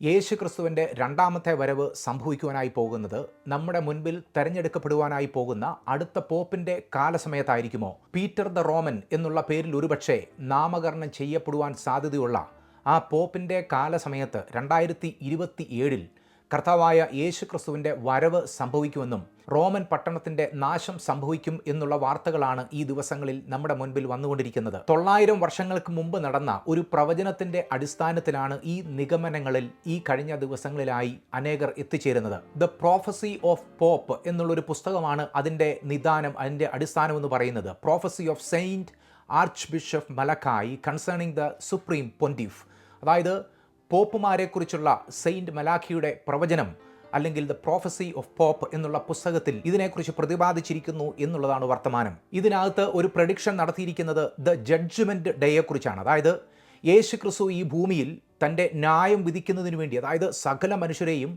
യേശു ക്രിസ്തുവിന്റെ രണ്ടാമത്തെ വരവ് സംഭവിക്കുവാനായി പോകുന്നത് നമ്മുടെ മുൻപിൽ തെരഞ്ഞെടുക്കപ്പെടുവാനായി പോകുന്ന അടുത്ത പോപ്പിന്റെ കാലസമയത്തായിരിക്കുമോ? പീറ്റർ ദ റോമൻ എന്നുള്ള പേരിൽ ഒരുപക്ഷെ നാമകരണം ചെയ്യപ്പെടുവാൻ സാധ്യതയുള്ള ആ പോപ്പിന്റെ കാലസമയത്ത് രണ്ടായിരത്തി ഇരുപത്തി ഏഴിൽ കർത്താവായ യേശു ക്രിസ്തുവിന്റെ വരവ് സംഭവിക്കുമെന്നും റോമൻ പട്ടണത്തിന്റെ നാശം സംഭവിക്കും എന്നുള്ള വാർത്തകളാണ് ഈ ദിവസങ്ങളിൽ നമ്മുടെ മുൻപിൽ വന്നുകൊണ്ടിരിക്കുന്നത്. തൊള്ളായിരം വർഷങ്ങൾക്ക് മുമ്പ് നടന്ന ഒരു പ്രവചനത്തിന്റെ അടിസ്ഥാനത്തിലാണ് ഈ നിഗമനങ്ങളിൽ ഈ കഴിഞ്ഞ ദിവസങ്ങളിലായി അനേകർ എത്തിച്ചേരുന്നത്. ദ പ്രോഫസി ഓഫ് പോപ്പ് എന്നുള്ളൊരു പുസ്തകമാണ് അതിന്റെ നിദാനം അതിന്റെ അടിസ്ഥാനം എന്ന് പറയുന്നത്. Prophecy of Saint archbishop Malachy concerning the supreme pontiff അതായത് പോപ്പുമാരെക്കുറിച്ചുള്ള സെയിന്റ് മലാഖിയുടെ പ്രവചനം അല്ലെങ്കിൽ ദ പ്രോഫസി ഓഫ് പോപ്പ് എന്നുള്ള പുസ്തകത്തിൽ ഇതിനെക്കുറിച്ച് പ്രതിപാദിച്ചിരിക്കുന്നു എന്നുള്ളതാണ് വർത്തമാനം. ഇതിനകത്ത് ഒരു പ്രഡിക്ഷൻ നടത്തിയിരിക്കുന്നത് ദ ജഡ്ജ്മെന്റ് ഡേയെക്കുറിച്ചാണ്. അതായത് യേശു ക്രിസ്തു ഈ ഭൂമിയിൽ തന്റെ ന്യായം വിധിക്കുന്നതിന് വേണ്ടി അതായത് സകല മനുഷ്യരെയും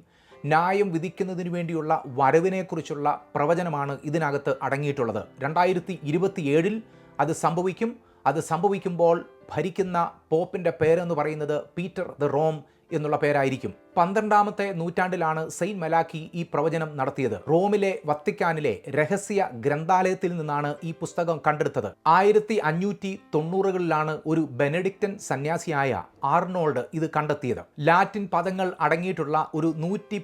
ന്യായം വിധിക്കുന്നതിന് വേണ്ടിയുള്ള വരവിനെക്കുറിച്ചുള്ള പ്രവചനമാണ് ഇതിനകത്ത് അടങ്ങിയിട്ടുള്ളത്. രണ്ടായിരത്തി ഇരുപത്തിയേഴിൽ അത് സംഭവിക്കും. അത് സംഭവിക്കുമ്പോൾ ഭരിക്കുന്ന പോപ്പിന്റെ പേരെന്ന് പറയുന്നത് പീറ്റർ ദ റോം എന്നുള്ള പേരായിരിക്കും. പന്ത്രണ്ടാമത്തെ നൂറ്റാണ്ടിലാണ് സെയിൻ മലാക്കി ഈ പ്രവചനം നടത്തിയത്. റോമിലെ വത്തിക്കാനിലെ രഹസ്യ ഗ്രന്ഥാലയത്തിൽ നിന്നാണ് ഈ പുസ്തകം കണ്ടെടുത്തത്. ആയിരത്തി അഞ്ഞൂറ്റി തൊണ്ണൂറുകളിലാണ് ഒരു ബെനഡിക്റ്റൻ സന്യാസിയായ ആർണോൾഡ് ഇത് കണ്ടെത്തിയത്. ലാറ്റിൻ പദങ്ങൾ അടങ്ങിയിട്ടുള്ള ഒരു നൂറ്റി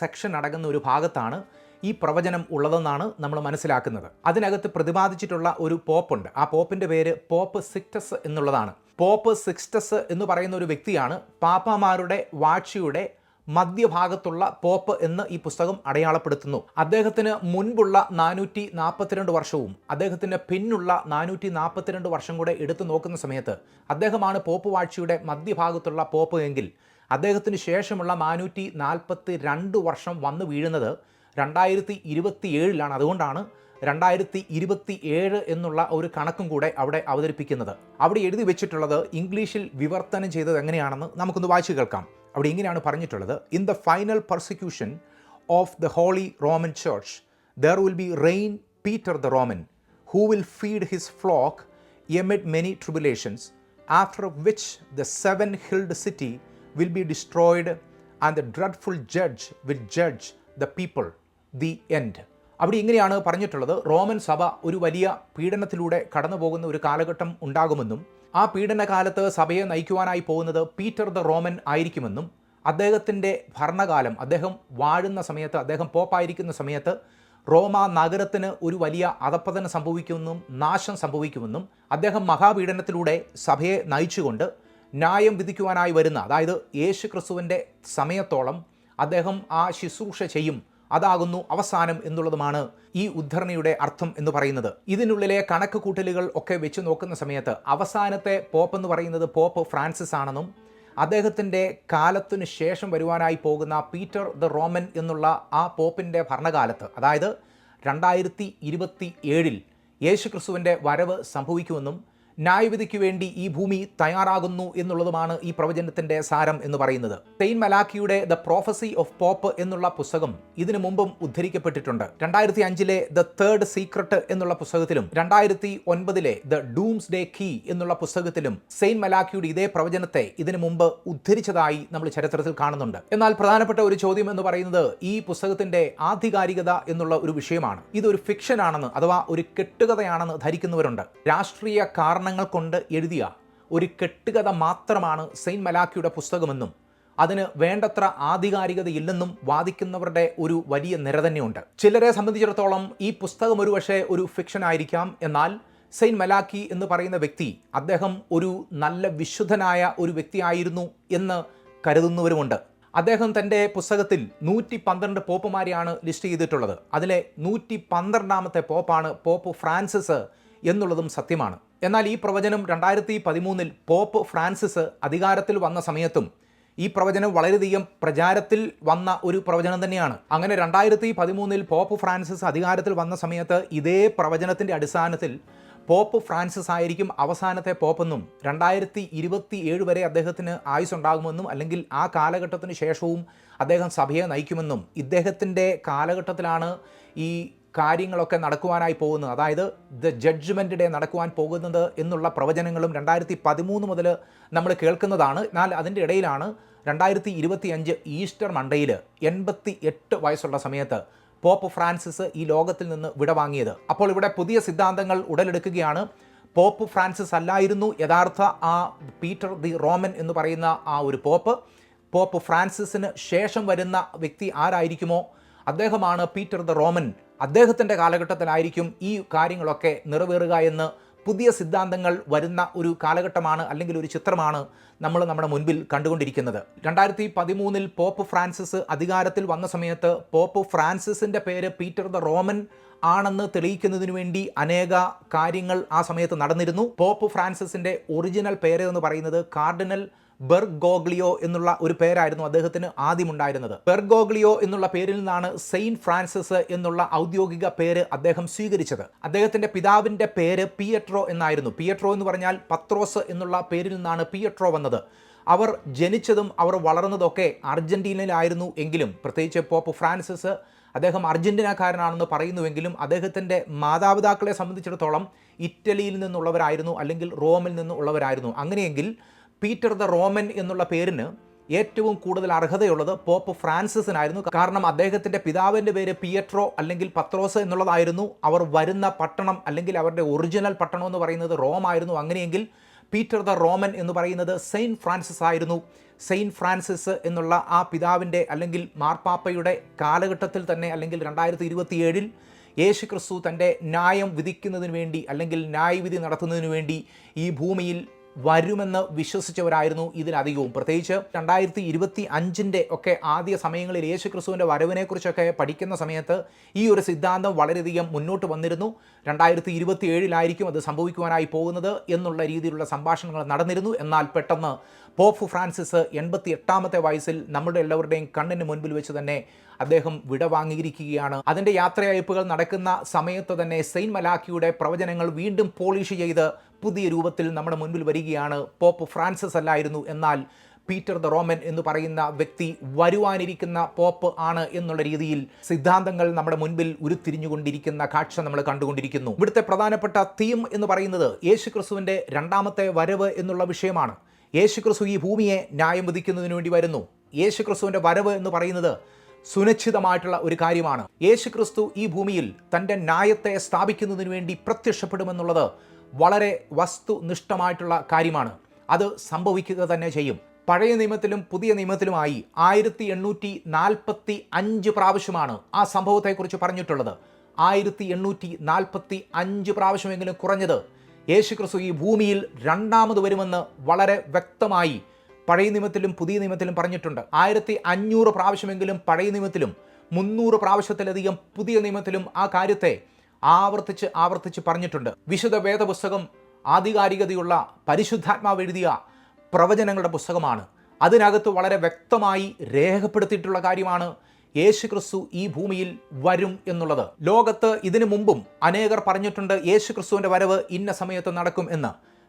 സെക്ഷൻ അടങ്ങുന്ന ഒരു ഭാഗത്താണ് ഈ പ്രവചനം ഉള്ളതെന്നാണ് നമ്മൾ മനസ്സിലാക്കുന്നത്. അതിനകത്ത് പ്രതിപാദിച്ചിട്ടുള്ള ഒരു പോപ്പുണ്ട്. ആ പോപ്പിന്റെ പേര് പോപ്പ് സിക്റ്റസ് എന്നുള്ളതാണ്. പോപ്പ് സിക്സ്റ്റസ് എന്ന് പറയുന്ന ഒരു വ്യക്തിയാണ് പാപ്പമാരുടെ വാഴ്ചയുടെ മധ്യഭാഗത്തുള്ള പോപ്പ് എന്ന് ഈ പുസ്തകം അടയാളപ്പെടുത്തുന്നു. അദ്ദേഹത്തിന് മുൻപുള്ള നാനൂറ്റി നാൽപ്പത്തിരണ്ട് വർഷവും അദ്ദേഹത്തിന് പിന്നുള്ള നാനൂറ്റി നാൽപ്പത്തിരണ്ട് വർഷം കൂടെ എടുത്തു നോക്കുന്ന സമയത്ത് അദ്ദേഹമാണ് പോപ്പ് വാഴ്ചയുടെ മധ്യഭാഗത്തുള്ള പോപ്പ് എങ്കിൽ അദ്ദേഹത്തിന് ശേഷമുള്ള നാനൂറ്റി നാൽപ്പത്തി രണ്ട് വർഷം വന്നു വീഴുന്നത് രണ്ടായിരത്തി ഇരുപത്തി ഏഴിലാണ് അതുകൊണ്ടാണ് രണ്ടായിരത്തി ഇരുപത്തി ഏഴ് എന്നുള്ള ഒരു കണക്കും കൂടെ അവിടെ അവതരിപ്പിക്കുന്നത്. അവിടെ എഴുതി വെച്ചിട്ടുള്ളത് ഇംഗ്ലീഷിൽ വിവർത്തനം ചെയ്തത് എങ്ങനെയാണെന്ന് നമുക്കൊന്ന് വായിച്ചു കേൾക്കാം. അവിടെ ഇങ്ങനെയാണ് പറഞ്ഞിട്ടുള്ളത്. In the final persecution of the holy Roman church there will be reign Peter the Roman who will feed his flock amid many tribulations after which the seven hilled city will be destroyed and the dreadful judge will judge the people the end. അവിടെ ഇങ്ങനെയാണ് പറഞ്ഞിട്ടുള്ളത് Roman സഭ ഒരു വലിയ പീഡനത്തിലൂടെ കടന്നു പോകുന്ന ഒരു കാലഘട്ടം ഉണ്ടാകുമെന്നും ആ പീഡനകാലത്ത് സഭയെ നയിക്കുവാനായി പോകുന്നത് പീറ്റർ ദ റോമൻ ആയിരിക്കുമെന്നും അദ്ദേഹത്തിന്റെ ഭരണകാലം അദ്ദേഹം വാഴുന്ന സമയത്ത് അദ്ദേഹം പോപ്പായിരിക്കുന്ന സമയത്ത് റോമ നഗരത്തിന് ഒരു വലിയ അധപ്പതനം സംഭവിക്കുമെന്നും നാശം സംഭവിക്കുമെന്നും അദ്ദേഹം മഹാപീഡനത്തിലൂടെ സഭയെ നയിച്ചുകൊണ്ട് ന്യായം വിധിക്കുവാനായി വരുന്ന അതായത് യേശു ക്രിസ്തുവിന്റെ സമയത്തോളം അദ്ദേഹം ആ ശുശ്രൂഷ ചെയ്യും അതാകുന്നു അവസാനം എന്നുള്ളതുമാണ് ഈ ഉദ്ധരണിയുടെ അർത്ഥം എന്ന് പറയുന്നത്. ഇതിനുള്ളിലെ കണക്ക് കൂട്ടലുകൾ ഒക്കെ വെച്ച് നോക്കുന്ന സമയത്ത് അവസാനത്തെ പോപ്പ് എന്ന് പറയുന്നത് പോപ്പ് ഫ്രാൻസിസ് ആണെന്നും അദ്ദേഹത്തിന്റെ കാലത്തിനു ശേഷം വരുവാനായി പോകുന്ന പീറ്റർ ദ റോമൻ എന്നുള്ള ആ പോപ്പിന്റെ ഭരണകാലത്ത് അതായത് രണ്ടായിരത്തി ഇരുപത്തി ഏഴിൽ യേശുക്രിസ്തുവിന്റെ വരവ് സംഭവിക്കുമെന്നും ന്യായവിധിക്ക് വേണ്ടി ഈ ഭൂമി തയ്യാറാകുന്നു എന്നുള്ളതുമാണ് ഈ പ്രവചനത്തിന്റെ സാരം എന്ന് പറയുന്നത്. സെയിൻ മലാക്കിയുടെ ദ പ്രോഫസി ഓഫ് പോപ്പ് എന്നുള്ള പുസ്തകം ഇതിനു മുമ്പും ഉദ്ധരിക്കപ്പെട്ടിട്ടുണ്ട്. രണ്ടായിരത്തി അഞ്ചിലെ ദ തേർഡ് സീക്രട്ട് എന്നുള്ള പുസ്തകത്തിലും രണ്ടായിരത്തി ഒൻപതിലെ ദ ഡൂംസ് ഡേ കീ എന്നുള്ള പുസ്തകത്തിലും സെയിൻ മലാക്കിയുടെ ഇതേ പ്രവചനത്തെ ഇതിനു മുമ്പ് ഉദ്ധരിച്ചതായി നമ്മൾ ചരിത്രത്തിൽ കാണുന്നുണ്ട്. എന്നാൽ പ്രധാനപ്പെട്ട ഒരു ചോദ്യം എന്ന് പറയുന്നത് ഈ പുസ്തകത്തിന്റെ ആധികാരികത എന്നുള്ള ഒരു വിഷയമാണ്. ഇതൊരു ഫിക്ഷൻ ആണെന്ന് അഥവാ ഒരു കെട്ടുകഥയാണെന്ന് ധരിക്കുന്നവരുണ്ട്. രാഷ്ട്രീയ കാരണങ്ങൾ കൊണ്ട് എഴുതിയ ഒരു കെട്ടുകഥ മാത്രമാണ് സെയിൻ മലാക്കിയുടെ പുസ്തകമെന്നും അതിന് വേണ്ടത്ര ആധികാരികതയില്ലെന്നും വാദിക്കുന്നവരുടെ ഒരു വലിയ നിര തന്നെയുണ്ട്. ചിലരെ സംബന്ധിച്ചിടത്തോളം ഈ പുസ്തകം ഒരുപക്ഷെ ഒരു ഫിക്ഷൻ ആയിരിക്കാം. എന്നാൽ സെയിൻ മലാക്കി എന്ന് പറയുന്ന വ്യക്തി അദ്ദേഹം ഒരു നല്ല വിശുദ്ധനായ ഒരു വ്യക്തിയായിരുന്നു എന്ന് കരുതുന്നവരുമുണ്ട്. അദ്ദേഹം തന്റെ പുസ്തകത്തിൽ നൂറ്റി പന്ത്രണ്ട് പോപ്പുമാരെയാണ് ലിസ്റ്റ് ചെയ്തിട്ടുള്ളത്. അതിലെ നൂറ്റി പന്ത്രണ്ടാമത്തെ പോപ്പാണ് പോപ്പ് ഫ്രാൻസിസ് എന്നുള്ളതും സത്യമാണ്. എന്നാൽ ഈ പ്രവചനം രണ്ടായിരത്തി പതിമൂന്നിൽ പോപ്പ് ഫ്രാൻസിസ് അധികാരത്തിൽ വന്ന സമയത്തും ഈ പ്രവചനം വളരെയധികം പ്രചാരത്തിൽ വന്ന ഒരു പ്രവചനം തന്നെയാണ്. അങ്ങനെ രണ്ടായിരത്തി പതിമൂന്നിൽ പോപ്പ് ഫ്രാൻസിസ് അധികാരത്തിൽ വന്ന സമയത്ത് ഇതേ പ്രവചനത്തിന്റെ അടിസ്ഥാനത്തിൽ പോപ്പ് ഫ്രാൻസിസ് ആയിരിക്കും അവസാനത്തെ പോപ്പെന്നും രണ്ടായിരത്തി ഇരുപത്തി ഏഴ് വരെ അദ്ദേഹത്തിന് ആയുസ് ഉണ്ടാകുമെന്നും അല്ലെങ്കിൽ ആ കാലഘട്ടത്തിന് ശേഷവും അദ്ദേഹം സഭയെ നയിക്കുമെന്നും ഇദ്ദേഹത്തിന്റെ കാലഘട്ടത്തിലാണ് ഈ കാര്യങ്ങളൊക്കെ നടക്കുവാനായി പോകുന്നത് അതായത് ദ ജഡ്ജ്മെന്റ് ഡേ നടക്കുവാൻ പോകുന്നത് എന്നുള്ള പ്രവചനങ്ങളും രണ്ടായിരത്തി പതിമൂന്ന് മുതൽ നമ്മൾ കേൾക്കുന്നതാണ്. എന്നാൽ അതിന്റെ ഇടയിലാണ് രണ്ടായിരത്തി ഇരുപത്തി അഞ്ച് ഈസ്റ്റർ മണ്ടയിൽ എൺപത്തി എട്ട് വയസ്സുള്ള സമയത്ത് പോപ്പ് ഫ്രാൻസിസ് ഈ ലോകത്തിൽ നിന്ന് വിടവാങ്ങിയത്. അപ്പോൾ ഇവിടെ പുതിയ സിദ്ധാന്തങ്ങൾ ഉടലെടുക്കുകയാണ്. പോപ്പ് ഫ്രാൻസിസ് അല്ലായിരുന്നു. യഥാർത്ഥ ആ പീറ്റർ ദി റോമൻ എന്ന് പറയുന്ന ആ ഒരു പോപ്പ്. പോപ്പ് ഫ്രാൻസിസിന് ശേഷം വരുന്ന വ്യക്തി ആരായിരിക്കുമോ? അദ്ദേഹമാണ് പീറ്റർ ദ റോമൻ. അദ്ദേഹത്തിന്റെ കാലഘട്ടത്തിലായിരിക്കും ഈ കാര്യങ്ങളൊക്കെ നിറവേറുക എന്ന് പുതിയ സിദ്ധാന്തങ്ങൾ വരുന്ന ഒരു കാലഘട്ടമാണ് അല്ലെങ്കിൽ ഒരു ചിത്രമാണ് നമ്മൾ നമ്മുടെ മുൻപിൽ കണ്ടുകൊണ്ടിരിക്കുന്നത്. രണ്ടായിരത്തി പതിമൂന്നിൽ പോപ്പ് ഫ്രാൻസിസ് അധികാരത്തിൽ വന്ന സമയത്ത് പോപ്പ് ഫ്രാൻസിസിന്റെ പേര് പീറ്റർ ദ റോമൻ ആണെന്ന് തെളിയിക്കുന്നതിന് വേണ്ടി അനേക കാര്യങ്ങൾ ആ സമയത്ത് നടന്നിരുന്നു. പോപ്പ് ഫ്രാൻസിസിന്റെ ഒറിജിനൽ പേര് എന്ന് പറയുന്നത് കാർഡിനൽ ബെർഗോഗ്ലിയോ എന്നുള്ള ഒരു പേരായിരുന്നു അദ്ദേഹത്തിന് ആദ്യമുണ്ടായിരുന്നത്. ബെർഗോഗ്ലിയോ എന്നുള്ള പേരിൽ നിന്നാണ് സെയിന്റ് ഫ്രാൻസിസ് എന്നുള്ള ഔദ്യോഗിക പേര് അദ്ദേഹം സ്വീകരിച്ചത്. അദ്ദേഹത്തിന്റെ പിതാവിന്റെ പേര് പിയട്രോ എന്നായിരുന്നു. പിയട്രോ എന്ന് പറഞ്ഞാൽ പത്രോസ് എന്നുള്ള പേരിൽ നിന്നാണ് പിയട്രോ വന്നത്. അവർ ജനിച്ചതും അവർ വളർന്നതൊക്കെ അർജന്റീനയിലായിരുന്നു എങ്കിലും പ്രത്യേകിച്ച് പോപ്പ് ഫ്രാൻസിസ് അദ്ദേഹം അർജന്റീനക്കാരനാണെന്ന് പറയുന്നുവെങ്കിലും അദ്ദേഹത്തിന്റെ മാതാപിതാക്കളെ സംബന്ധിച്ചിടത്തോളം ഇറ്റലിയിൽ നിന്നുള്ളവരായിരുന്നു അല്ലെങ്കിൽ റോമിൽ നിന്നുള്ളവരായിരുന്നു. അങ്ങനെയെങ്കിൽ പീറ്റർ ദ റോമൻ എന്നുള്ള പേരിന് ഏറ്റവും കൂടുതൽ അർഹതയുള്ളത് പോപ്പ് ഫ്രാൻസിസിനായിരുന്നു. കാരണം അദ്ദേഹത്തിന്റെ പിതാവിന്റെ പേര് പിയട്രോ അല്ലെങ്കിൽ പത്രോസ് എന്നുള്ളതായിരുന്നു. അവർ വരുന്ന പട്ടണം അല്ലെങ്കിൽ അവരുടെ ഒറിജിനൽ പട്ടണം എന്ന് പറയുന്നത് റോം ആയിരുന്നു. അങ്ങനെയെങ്കിൽ പീറ്റർ ദ റോമൻ എന്ന് പറയുന്നത് സെയിന്റ് ഫ്രാൻസിസ് ആയിരുന്നു. സെയിന്റ് ഫ്രാൻസിസ് എന്നുള്ള ആ പിതാവിന്റെ അല്ലെങ്കിൽ മാർപ്പാപ്പയുടെ കാലഘട്ടത്തിൽ തന്നെ അല്ലെങ്കിൽ രണ്ടായിരത്തി ഇരുപത്തിയേഴിൽ യേശു ക്രിസ്തു തന്റെ ന്യായം വിധിക്കുന്നതിന് വേണ്ടി അല്ലെങ്കിൽ ന്യായവിധി നടത്തുന്നതിന് വേണ്ടി ഈ ഭൂമിയിൽ വരുമെന്ന് വിശ്വസിച്ചവരായിരുന്നു ഇതിലധികവും. പ്രത്യേകിച്ച് രണ്ടായിരത്തി ഇരുപത്തി അഞ്ചിന്റെ ഒക്കെ ആദ്യ സമയങ്ങളിൽ യേശു ക്രിസ്തുവിന്റെ വരവിനെക്കുറിച്ചൊക്കെ പഠിക്കുന്ന സമയത്ത് ഈ ഒരു സിദ്ധാന്തം വളരെയധികം മുന്നോട്ട് വന്നിരുന്നു. രണ്ടായിരത്തി ഇരുപത്തി ഏഴിലായിരിക്കും അത് സംഭവിക്കുവാനായി പോകുന്നത് എന്നുള്ള രീതിയിലുള്ള സംഭാഷണങ്ങൾ നടന്നിരുന്നു. എന്നാൽ പെട്ടെന്ന് പോപ്പ് ഫ്രാൻസിസ് എൺപത്തി എട്ടാമത്തെ വയസ്സിൽ നമ്മുടെ എല്ലാവരുടെയും കണ്ണിന് മുൻപിൽ വെച്ച് തന്നെ അദ്ദേഹം വിടവാങ്ങിയിരിക്കുകയാണ് അതിന്റെ യാത്രയയപ്പുകൾ നടക്കുന്ന സമയത്ത് തന്നെ സെയിൻ മലാക്കിയുടെ പ്രവചനങ്ങൾ വീണ്ടും പോളിഷ് ചെയ്ത് പുതിയ രൂപത്തിൽ നമ്മുടെ മുൻപിൽ വരികയാണ്. പോപ്പ് ഫ്രാൻസിസ് അല്ലായിരുന്നു. എന്നാൽ പീറ്റർ ദ റോമൻ എന്ന് പറയുന്ന വ്യക്തി വരുവാനിരിക്കുന്ന പോപ്പ് ആണ് എന്നുള്ള രീതിയിൽ സിദ്ധാന്തങ്ങൾ നമ്മുടെ മുൻപിൽ ഉരുത്തിരിഞ്ഞുകൊണ്ടിരിക്കുന്ന കാഴ്ച നമ്മൾ കണ്ടുകൊണ്ടിരിക്കുന്നു. ഇവിടുത്തെ പ്രധാനപ്പെട്ട തീം എന്ന് പറയുന്നത് യേശുക്രിസ്തുവിന്റെ രണ്ടാമത്തെ വരവ് എന്നുള്ള വിഷയമാണ്. യേശു ക്രിസ്തു ഈ ഭൂമിയെ ന്യായം വിധിക്കുന്നതിന് വേണ്ടി വരുന്നു. യേശു ക്രിസ്തുവിന്റെ വരവ് എന്ന് പറയുന്നത് സുനിശ്ചിതമായിട്ടുള്ള ഒരു കാര്യമാണ്. യേശുക്രിസ്തു ഈ ഭൂമിയിൽ തന്റെ ന്യായത്തെ സ്ഥാപിക്കുന്നതിന് വേണ്ടി പ്രത്യക്ഷപ്പെടുമെന്നുള്ളത് വളരെ വസ്തുനിഷ്ഠമായിട്ടുള്ള കാര്യമാണ്. അത് സംഭവിക്കുക തന്നെ ചെയ്യും. പഴയ നിയമത്തിലും പുതിയ നിയമത്തിലുമായി ആയിരത്തി എണ്ണൂറ്റി നാൽപ്പത്തി അഞ്ച് പ്രാവശ്യമാണ് ആ സംഭവത്തെക്കുറിച്ച് പറഞ്ഞിട്ടുള്ളത്. ആയിരത്തി എണ്ണൂറ്റി നാൽപ്പത്തി അഞ്ച് പ്രാവശ്യമെങ്കിലും കുറഞ്ഞത്. യേശു ക്രിസ്തു ഈ ഭൂമിയിൽ രണ്ടാമത് വരുമെന്ന് വളരെ വ്യക്തമായി പഴയ നിയമത്തിലും പുതിയ നിയമത്തിലും പറഞ്ഞിട്ടുണ്ട്. ആയിരത്തി അഞ്ഞൂറ് പ്രാവശ്യമെങ്കിലും പഴയ നിയമത്തിലും മുന്നൂറ് പ്രാവശ്യത്തിലധികം പുതിയ നിയമത്തിലും ആ കാര്യത്തെ ആവർത്തിച്ച് ആവർത്തിച്ച് പറഞ്ഞിട്ടുണ്ട്. വിശുദ്ധ വേദപുസ്തകം ആധികാരികതയുള്ള പരിശുദ്ധാത്മാവ് എഴുതിയ പ്രവചനങ്ങളുടെ പുസ്തകമാണ്. അതിനകത്ത് വളരെ വ്യക്തമായി രേഖപ്പെടുത്തിയിട്ടുള്ള കാര്യമാണ് യേശു ക്രിസ്തു ഈ ഭൂമിയിൽ വരും എന്നുള്ളത്. ലോകത്ത് ഇതിനു മുമ്പും അനേകർ പറഞ്ഞിട്ടുണ്ട് യേശു ക്രിസ്തുവിന്റെ വരവ് ഇന്ന സമയത്ത് നടക്കും എന്ന്.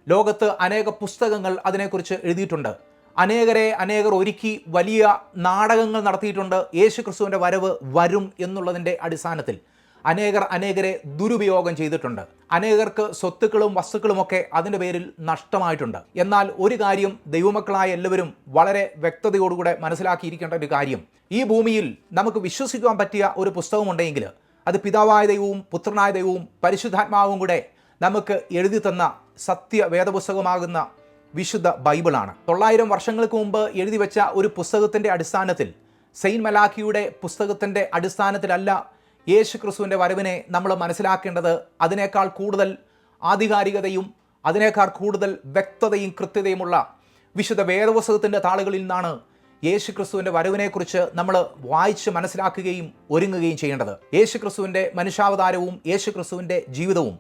ലോകത്ത് അനേക പുസ്തകങ്ങൾ അതിനെക്കുറിച്ച് എഴുതിയിട്ടുണ്ട്. അനേകരെ അനേകർ ഒരുക്കി വലിയ നാടകങ്ങൾ നടത്തിയിട്ടുണ്ട്. യേശു ക്രിസ്തുവിന്റെ വരവ് വരും എന്നുള്ളതിന്റെ അടിസ്ഥാനത്തിൽ. അനേകർ അനേകരെ ദുരുപയോഗം ചെയ്തിട്ടുണ്ട്. അനേകർക്ക് സ്വത്തുക്കളും വസ്തുക്കളുമൊക്കെ അതിന്റെ പേരിൽ നഷ്ടമായിട്ടുണ്ട്. എന്നാൽ ഒരു കാര്യം ദൈവമക്കളായ എല്ലാവരും വളരെ വ്യക്തതയോടുകൂടെ മനസ്സിലാക്കിയിരിക്കേണ്ട ഒരു കാര്യം. ഈ ഭൂമിയിൽ നമുക്ക് വിശ്വസിക്കുവാൻ പറ്റിയ ഒരു പുസ്തകമുണ്ടെങ്കിൽ അത് പിതാവായ ദൈവവും പുത്രനായ ദൈവവും പരിശുദ്ധാത്മാവും കൂടെ നമുക്ക് എഴുതി തന്ന സത്യ വേദപുസ്തകമാകുന്ന വിശുദ്ധ ബൈബിളാണ്. തൊള്ളായിരം വർഷങ്ങൾക്ക് മുമ്പ് എഴുതി വെച്ച ഒരു പുസ്തകത്തിന്റെ അടിസ്ഥാനത്തിൽ സെയിൻ മലാഖിയുടെ പുസ്തകത്തിന്റെ അടിസ്ഥാനത്തിലല്ല യേശു ക്രിസ്തുവിന്റെ വരവിനെ നമ്മൾ മനസ്സിലാക്കേണ്ടത് അതിനേക്കാൾ കൂടുതൽ ആധികാരികതയും അതിനേക്കാൾ കൂടുതൽ വ്യക്തതയും കൃത്യതയുമുള്ള വിശുദ്ധ വേദപുസ്തകത്തിന്റെ താളുകളിൽ നിന്നാണ് യേശു ക്രിസ്തുവിന്റെ വരവിനെക്കുറിച്ച് നമ്മൾ വായിച്ച് മനസ്സിലാക്കുകയും ഒരുങ്ങുകയും ചെയ്യേണ്ടത്. യേശു ക്രിസ്തുവിന്റെ മനുഷ്യാവതാരവും യേശു ക്രിസ്തുവിന്റെ ജീവിതവും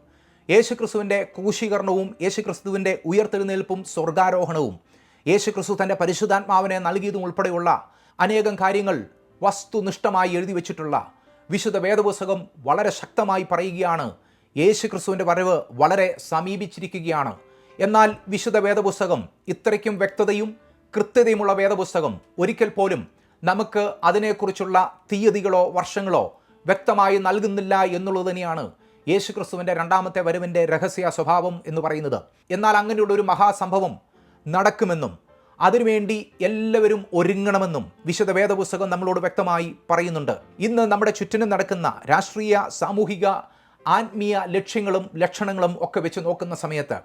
യേശു ക്രിസ്തുവിന്റെ ക്രൂശീകരണവും യേശു ക്രിസ്തുവിന്റെ ഉയർത്തെഴുന്നേൽപ്പും സ്വർഗാരോഹണവും യേശു ക്രിസ്തു തന്റെ പരിശുദ്ധാത്മാവിനെ നൽകിയതും ഉൾപ്പെടെയുള്ള അനേകം കാര്യങ്ങൾ വസ്തുനിഷ്ഠമായി എഴുതി വെച്ചിട്ടുള്ള വിശുദ്ധ വേദപുസ്തകം വളരെ ശക്തമായി പറയുകയാണ്. യേശു ക്രിസ്തുവിന്റെ വരവ് വളരെ സമീപിച്ചിരിക്കുകയാണ്. എന്നാൽ വിശുദ്ധ വേദപുസ്തകം ഇത്രയ്ക്കും വ്യക്തതയും കൃത്യതയുമുള്ള വേദപുസ്തകം ഒരിക്കൽ പോലും നമുക്ക് അതിനെക്കുറിച്ചുള്ള തീയതികളോ വർഷങ്ങളോ വ്യക്തമായി നൽകുന്നില്ല എന്നുള്ളത് തന്നെയാണ് യേശു ക്രിസ്തുവിന്റെ രണ്ടാമത്തെ വരവിന്റെ രഹസ്യ സ്വഭാവം എന്ന് പറയുന്നത്. എന്നാൽ അങ്ങനെയുള്ള ഒരു മഹാസംഭവം നടക്കുമെന്നും അതിനുവേണ്ടി എല്ലാവരും ഒരുങ്ങണമെന്നും വിശദ വേദപുസ്തകം നമ്മളോട് വ്യക്തമായി പറയുന്നുണ്ട്. ഇന്ന് നമ്മുടെ ചുറ്റിനും നടക്കുന്ന രാഷ്ട്രീയ സാമൂഹിക ആത്മീയ ലക്ഷ്യങ്ങളും ലക്ഷണങ്ങളും ഒക്കെ വെച്ച് നോക്കുന്ന സമയത്ത്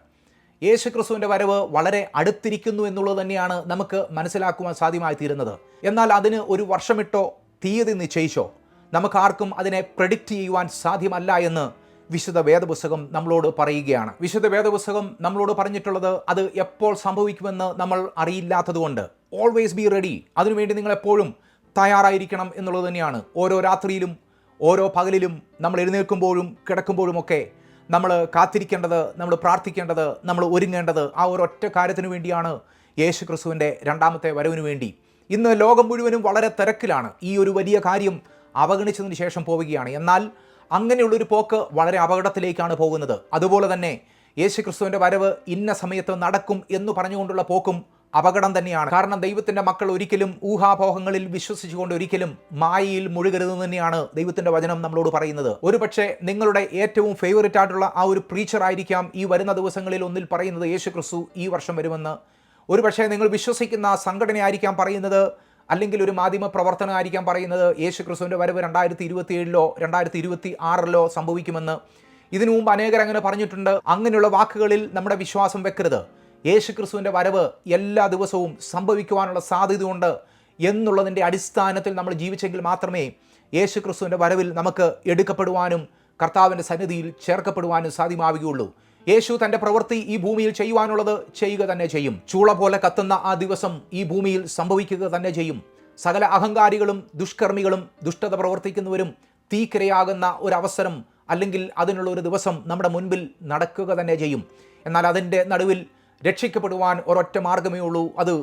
യേശുക്രിസ്തുവിന്റെ വരവ് വളരെ അടുത്തിരിക്കുന്നു എന്നുള്ളത് തന്നെയാണ് നമുക്ക് മനസ്സിലാക്കുവാൻ സാധ്യമായി തീരുന്നത്. എന്നാൽ അതിന് ഒരു വർഷമിട്ടോ തീയതി നിശ്ചയിച്ചോ നമുക്കാർക്കും അതിനെ പ്രഡിക്റ്റ് ചെയ്യുവാൻ സാധ്യമല്ല എന്ന് വിശുദ്ധ വേദപുസ്തകം നമ്മളോട് പറയുകയാണ്. വിശുദ്ധ വേദപുസ്തകം നമ്മളോട് പറഞ്ഞിട്ടുള്ളത് അത് എപ്പോൾ സംഭവിക്കുമെന്ന് നമ്മൾ അറിയില്ലാത്തതുകൊണ്ട്. ഓൾവേസ് ബി റെഡി അതിനുവേണ്ടി നിങ്ങൾ എപ്പോഴും തയ്യാറായിരിക്കണം എന്നുള്ളത് തന്നെയാണ്. ഓരോ രാത്രിയിലും ഓരോ പകലിലും നമ്മൾ എഴുന്നേൽക്കുമ്പോഴും കിടക്കുമ്പോഴുമൊക്കെ നമ്മൾ കാത്തിരിക്കേണ്ടത് നമ്മൾ പ്രാർത്ഥിക്കേണ്ടത് നമ്മൾ ഒരുങ്ങേണ്ടത് ആ ഒരൊറ്റ കാര്യത്തിനു വേണ്ടിയാണ് യേശു ക്രിസ്തുവിന്റെ രണ്ടാമത്തെ വരവിന് വേണ്ടി. ഇന്ന് ലോകം മുഴുവനും വളരെ തിരക്കിലാണ്. ഈ ഒരു വലിയ കാര്യം അവഗണിച്ചതിന് ശേഷം പോവുകയാണ്. എന്നാൽ അങ്ങനെയുള്ളൊരു പോക്ക് വളരെ അപകടത്തിലേക്കാണ് പോകുന്നത്. അതുപോലെ തന്നെ യേശു ക്രിസ്തുവിന്റെ വരവ് ഇന്ന സമയത്ത് നടക്കും എന്ന് പറഞ്ഞുകൊണ്ടുള്ള പോക്കും അപകടം തന്നെയാണ്. കാരണം ദൈവത്തിന്റെ മക്കൾ ഒരിക്കലും ഊഹാപോഹങ്ങളിൽ വിശ്വസിച്ചുകൊണ്ട് ഒരിക്കലും മായയിൽ മുഴുകരുത് തന്നെയാണ് ദൈവത്തിന്റെ വചനം നമ്മളോട് പറയുന്നത്. ഒരുപക്ഷെ നിങ്ങളുടെ ഏറ്റവും ഫേവററ്റ് ആയിട്ടുള്ള ആ ഒരു പ്രീച്ചർ ആയിരിക്കാം ഈ വരുന്ന ദിവസങ്ങളിൽ ഒന്നിൽ പറയുന്നത് യേശുക്രിസ്തു ഈ വർഷം വരുമെന്ന്. ഒരുപക്ഷെ നിങ്ങൾ വിശ്വസിക്കുന്ന സംഘടനയായിരിക്കാം പറയുന്നത് അല്ലെങ്കിൽ ഒരു മാധ്യമ പ്രവർത്തനമായിരിക്കാം പറയുന്നത് യേശു ക്രിസ്തുവിന്റെ വരവ് രണ്ടായിരത്തി ഇരുപത്തി ഏഴിലോ രണ്ടായിരത്തി ഇരുപത്തി ആറിലോ സംഭവിക്കുമെന്ന് ഇതിനു മുമ്പ് അനേകർ അങ്ങനെ പറഞ്ഞിട്ടുണ്ട്. അങ്ങനെയുള്ള വാക്കുകളിൽ നമ്മുടെ വിശ്വാസം വെക്കരുത്. യേശു ക്രിസ്തുവിന്റെ വരവ് എല്ലാ ദിവസവും സംഭവിക്കുവാനുള്ള സാധ്യതയുണ്ട് എന്നുള്ളതിന്റെ അടിസ്ഥാനത്തിൽ നമ്മൾ ജീവിച്ചെങ്കിൽ മാത്രമേ യേശു ക്രിസ്തുവിന്റെ വരവിൽ നമുക്ക് എടുക്കപ്പെടുവാനും കർത്താവിന്റെ സന്നിധിയിൽ ചേർക്കപ്പെടുവാനും സാധ്യമാവുകയുള്ളൂ. യേശു തന്റെ പ്രവൃത്തി ഈ ഭൂമിയിൽ ചെയ്യുവാനുള്ളത് ചെയ്യുക തന്നെ ചെയ്യും. ചൂള പോലെ കത്തുന്ന ആ ദിവസം ഈ ഭൂമിയിൽ സംഭവിക്കുക തന്നെ ചെയ്യും. സകല അഹങ്കാരികളും ദുഷ്കർമ്മികളും ദുഷ്ടത പ്രവർത്തിക്കുന്നവരും തീക്കിരയാകുന്ന ഒരവസരം അല്ലെങ്കിൽ അതിനുള്ള ഒരു ദിവസം നമ്മുടെ മുൻപിൽ നടക്കുക തന്നെ ചെയ്യും. എന്നാൽ അതിന്റെ നടുവിൽ രക്ഷിക്കപ്പെടുവാൻ ഒരൊറ്റ മാർഗമേ ഉള്ളൂ. അത്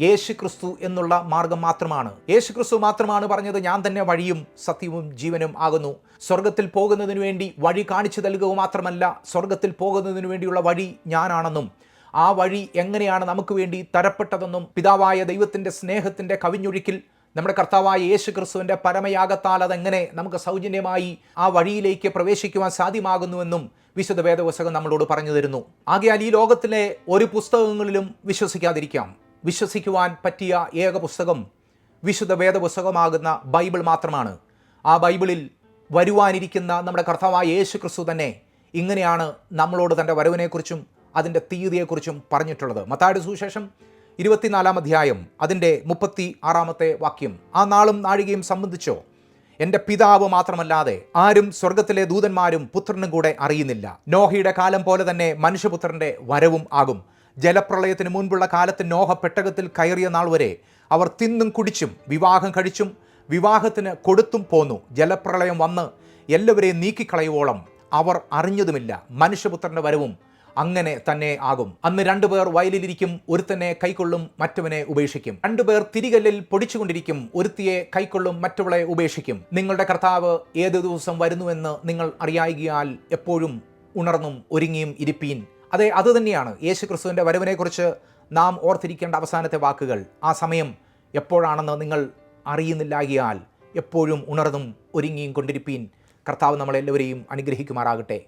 യേശു ക്രിസ്തു എന്നുള്ള മാർഗം മാത്രമാണ്. യേശു ക്രിസ്തു മാത്രമാണ് പറഞ്ഞത് ഞാൻ തന്നെ വഴിയും സത്യവും ജീവനും ആകുന്നു. സ്വർഗത്തിൽ പോകുന്നതിനു വേണ്ടി വഴി കാണിച്ചു നൽകുക മാത്രമല്ല സ്വർഗത്തിൽ പോകുന്നതിനു വേണ്ടിയുള്ള വഴി ഞാനാണെന്നും ആ വഴി എങ്ങനെയാണ് നമുക്ക് വേണ്ടി തരപ്പെട്ടതെന്നും പിതാവായ ദൈവത്തിന്റെ സ്നേഹത്തിന്റെ കവിഞ്ഞൊഴുക്കിൽ നമ്മുടെ കർത്താവായ യേശു ക്രിസ്തുവിന്റെ പരമയാഗത്താൽ അതെങ്ങനെ നമുക്ക് സൗജന്യമായി ആ വഴിയിലേക്ക് പ്രവേശിക്കുവാൻ സാധ്യമാകുന്നുവെന്നും വിശുദ്ധ വേദപുസ്തകം നമ്മളോട് പറഞ്ഞു തരുന്നു. ആകയാൽ ഈ ലോകത്തിലെ ഒരു പുസ്തകങ്ങളിലും വിശ്വസിക്കാതിരിക്കാം. വിശ്വസിക്കുവാൻ പറ്റിയ ഏക പുസ്തകം വിശുദ്ധ വേദപുസ്തകമാകുന്ന ബൈബിൾ മാത്രമാണ്. ആ ബൈബിളിൽ വരുവാനിരിക്കുന്ന നമ്മുടെ കർത്താവായ യേശു ക്രിസ്തു തന്നെ ഇങ്ങനെയാണ് നമ്മളോട് തന്റെ വരവിനെക്കുറിച്ചും അതിന്റെ തീയതിയെക്കുറിച്ചും പറഞ്ഞിട്ടുള്ളത്. മത്തായുടെ സുശേഷം ഇരുപത്തിനാലാം അധ്യായം അതിന്റെ മുപ്പത്തി ആറാമത്തെ വാക്യം. ആ നാളും നാഴികയും സംബന്ധിച്ചോ എന്റെ പിതാവ് മാത്രമല്ലാതെ ആരും സ്വർഗത്തിലെ ദൂതന്മാരും പുത്രനും കൂടെ അറിയുന്നില്ല. നോഹയുടെ കാലം പോലെ തന്നെ മനുഷ്യപുത്രന്റെ വരവും ആകും. ജലപ്രളയത്തിന് മുൻപുള്ള കാലത്ത് നോഹ പെട്ടകത്തിൽ കയറിയ നാൾ വരെ അവർ തിന്നും കുടിച്ചും വിവാഹം കഴിച്ചും വിവാഹത്തിന് കൊടുത്തും പോന്നു. ജലപ്രളയം വന്ന് എല്ലാവരെയും നീക്കിക്കളയുവോളം അവർ അറിഞ്ഞതുമില്ല. മനുഷ്യപുത്രന്റെ വരവും അങ്ങനെ തന്നെ ആകും. അന്ന് രണ്ടുപേർ വയലിലിരിക്കും ഒരുത്തനെ കൈക്കൊള്ളും മറ്റവനെ ഉപേക്ഷിക്കും. രണ്ടുപേർ തിരികല്ലിൽ പൊടിച്ചുകൊണ്ടിരിക്കും ഒരുത്തിയെ കൈക്കൊള്ളും മറ്റവളെ ഉപേക്ഷിക്കും. നിങ്ങളുടെ കർത്താവ് ഏത് ദിവസം വരുന്നുവെന്ന് നിങ്ങൾ അറിയായികയാൽ എപ്പോഴും ഉണർന്നും ഒരുങ്ങിയും ഇരിപ്പീൻ. അതെ അതുതന്നെയാണ് യേശു ക്രിസ്തുവിന്റെ വരവിനെക്കുറിച്ച് നാം ഓർത്തിരിക്കേണ്ട അവസാനത്തെ വാക്കുകൾ. ആ സമയം എപ്പോഴാണെന്ന് നിങ്ങൾ അറിയുന്നില്ലാകിയാൽ എപ്പോഴും ഉണർന്നും ഒരുങ്ങിയും കൊണ്ടിരിപ്പീൻ. കർത്താവ് നമ്മളെല്ലാവരെയും അനുഗ്രഹിക്കുമാറാകട്ടെ.